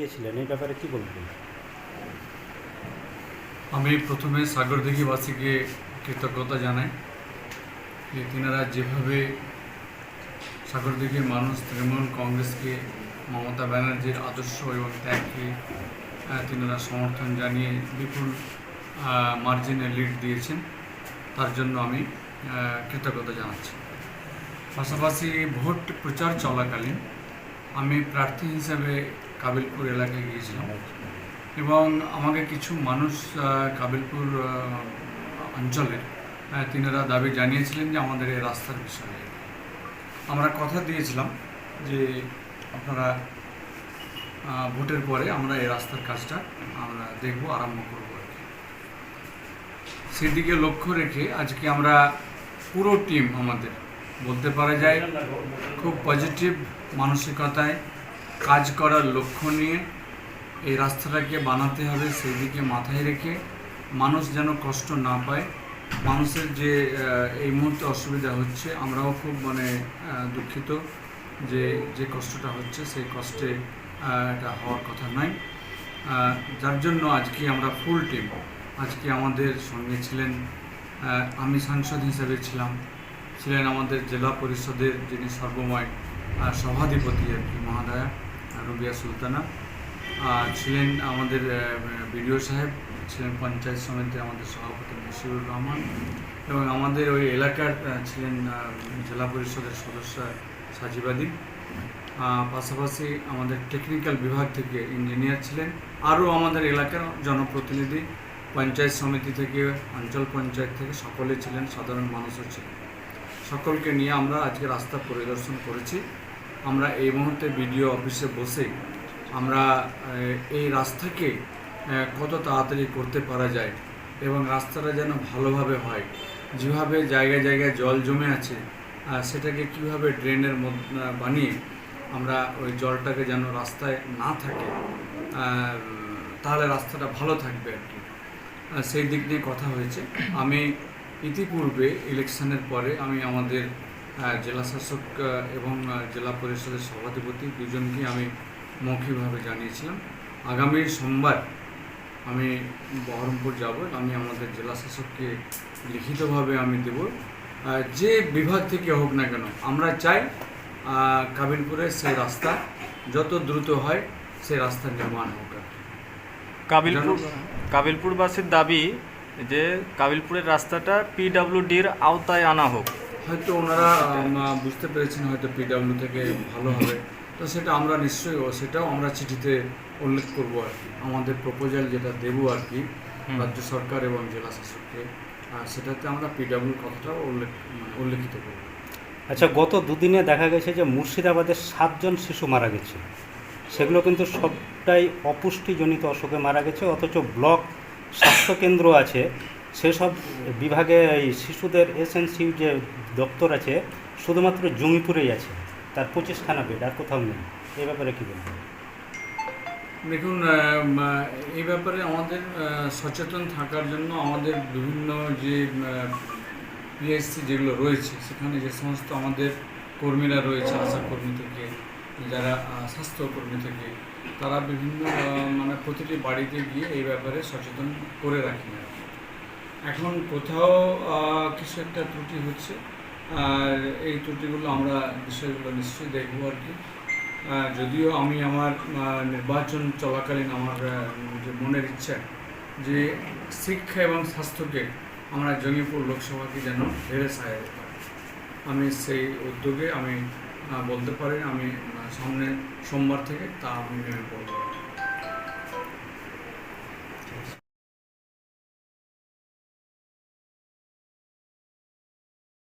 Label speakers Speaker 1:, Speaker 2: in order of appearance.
Speaker 1: গিয়েছিলেন, এই ব্যাপারে কি বলবেন?
Speaker 2: আমি প্রথমে সাগরদিঘিবাসীকে কৃতজ্ঞতা জানাই যে তিনারা যেভাবে সাগরদিঘির মানুষ, তৃণমূল কংগ্রেসকে মমতা ব্যানার্জির আদর্শ এবং ত্যাগকে তিনারা সমর্থন জানিয়ে বিপুল মার্জিনে লিড দিয়েছেন, তার জন্য আমি কৃতজ্ঞতা জানাচ্ছি। পাশাপাশি ভোট প্রচার চলাকালীন আমি প্রার্থী হিসেবে কাবিলপুর এলাকায় গিয়েছিলাম। এবং আমাকে কিছু মানুষ কাবিলপুর অঞ্চলের তিনারা দাবি জানিয়েছিলেন যে আমাদের এই রাস্তার বিষয়ে আমরা কথা দিয়েছিলাম যে আপনারা ভোটের পরে আমরা এই রাস্তার কাজটা আমরা দেখব, আরম্ভ করব আর কি। সেদিকে লক্ষ্য রেখে আজকে আমরা পুরো টিম আমাদের, বলতে পারা যায়, খুব পজিটিভ মানসিকতায় কাজ করার লক্ষ্য নিয়ে এই রাস্তাটাকে বানাতে হবে সেই দিকে মাথায় রেখে। মানুষ যেন কষ্ট না পায়। মানুষের যে এই মুহূর্তে অসুবিধা হচ্ছে, আমরাও খুব মানে দুঃখিত যে যে কষ্টটা হচ্ছে, সেই কষ্টে এটা হওয়ার কথা নয়। যার জন্য আজকে আমরা ফুল টিম আজকে আমাদের সঙ্গে ছিলেন আমি সাংসদ হিসেবে ছিলাম, ছিলেন আমাদের জেলা পরিষদের যিনি সর্বময় সভাধিপতি আর কি মহাদয়া। রুবিয়া সুলতানা। আর ছিলেন আমাদের বিডিও সাহেব, ছিলেন পঞ্চায়েত সমিতি আমাদের সভাপতি মশিউর রহমান এবং আমাদের ওই এলাকার ছিলেন জেলা পরিষদের সদস্য সাজিবাদী পাশাপাশি আমাদের টেকনিক্যাল বিভাগ থেকে ইঞ্জিনিয়ার ছিলেন। আরও আমাদের এলাকার জনপ্রতিনিধি, পঞ্চায়েত সমিতি থেকে, অঞ্চল পঞ্চায়েত থেকে সকলে ছিলেন, সাধারণ মানুষও ছিলেন। সকলকে নিয়ে আমরা আজকে রাস্তা পরিদর্শন করেছি। আমরা এই মুহূর্তে বিডিও অফিসে বসে আমরা এই রাস্তাকে কত তাড়াতাড়ি করতে পারা যায় এবং রাস্তাটা যেন ভালোভাবে হয়। যেভাবে জায়গায় জায়গায় জল জমে আছে সেটাকে কীভাবে ড্রেনের বানিয়ে আমরা ওই জলটাকে যেন রাস্তায় না থাকে তাহলে রাস্তাটা ভালো থাকবে আর কি। সেই দিক নিয়ে কথা হয়েছে। আমি ইতিপূর্বে ইলেকশনের পরে আমি আমাদের জেলা শাসক এবং জেলা পরিষদের সভাধিপতি দুজনকে আমি মৌখিকভাবে জানিয়েছিলাম। আগামী সোমবার আমি বহরমপুর যাব আমি আমাদের জেলা শাসককে লিখিতভাবে আমি দেব। যে বিভাগ থেকে হোক না কেন আমরা চাই কাবিলপুরের সেই রাস্তা যত দ্রুত হয় সেই রাস্তা নির্মাণ হোক।
Speaker 3: কাবিলপুর কাবিলপুরবাসীর দাবি যে কাবিলপুরের রাস্তাটা পিডাব্লিউডির আওতায় আনা হোক।
Speaker 2: হয়তো ওনারা বুঝতে পেরেছেন হয়তো পিডাব্লিউ থেকে ভালো হবে। তো সেটা আমরা নিশ্চয়ই সেটাও আমরা চিঠিতে উল্লেখ করব আর কি। আমাদের প্রপোজাল যেটা দেবো আর কি রাজ্য সরকার এবং জেলা শাসককে সেটাতে আমরা পিডাব্লিউর কথাটাও উল্লেখ মানে উল্লেখিত করব।
Speaker 1: আচ্ছা গত দুদিনে দেখা গেছে যে মুর্শিদাবাদের সাতজন শিশু মারা গেছে। সেগুলো কিন্তু সবটাই অপুষ্টিজনিত অসুখে মারা গেছে অথচ ব্লক স্বাস্থ্যকেন্দ্র আছে। সেসব বিভাগে এই শিশুদের এসএনসি যে দপ্তর আছে, শুধুমাত্র জমিপুরেই আছে। তার পঁচিশখানা বেড, আর কোথাও নেই। এই ব্যাপারে কী বলবেন?
Speaker 2: দেখুন এই ব্যাপারে আমাদের সচেতন থাকার জন্য আমাদের বিভিন্ন যে পিএসসি যেগুলো রয়েছে, সেখানে যে সমস্ত আমাদের কর্মীরা রয়েছে আশা কর্মী থেকে, যারা স্বাস্থ্যকর্মী থেকে, তারা বিভিন্ন মানে প্রতিটি বাড়িতে গিয়ে এই ব্যাপারে সচেতন করে রাখি। এখন কোথাও কিছু একটা ত্রুটি হচ্ছে। আর এই ত্রুটিগুলো আমরা বিষয়গুলো নিশ্চয়ই দেখব আর কি। যদিও আমি আমার নির্বাচন চলাকালীন আমার যে মনের ইচ্ছা, যে শিক্ষা এবং স্বাস্থ্যকে আমরা জঙ্গিপুর লোকসভাকে যেন ধীরে সাজাতে পারি। আমি সেই উদ্যোগে আমি বলতে পারি আমি সামনে সোমবার থেকে তা আমি নেমে পড়ব।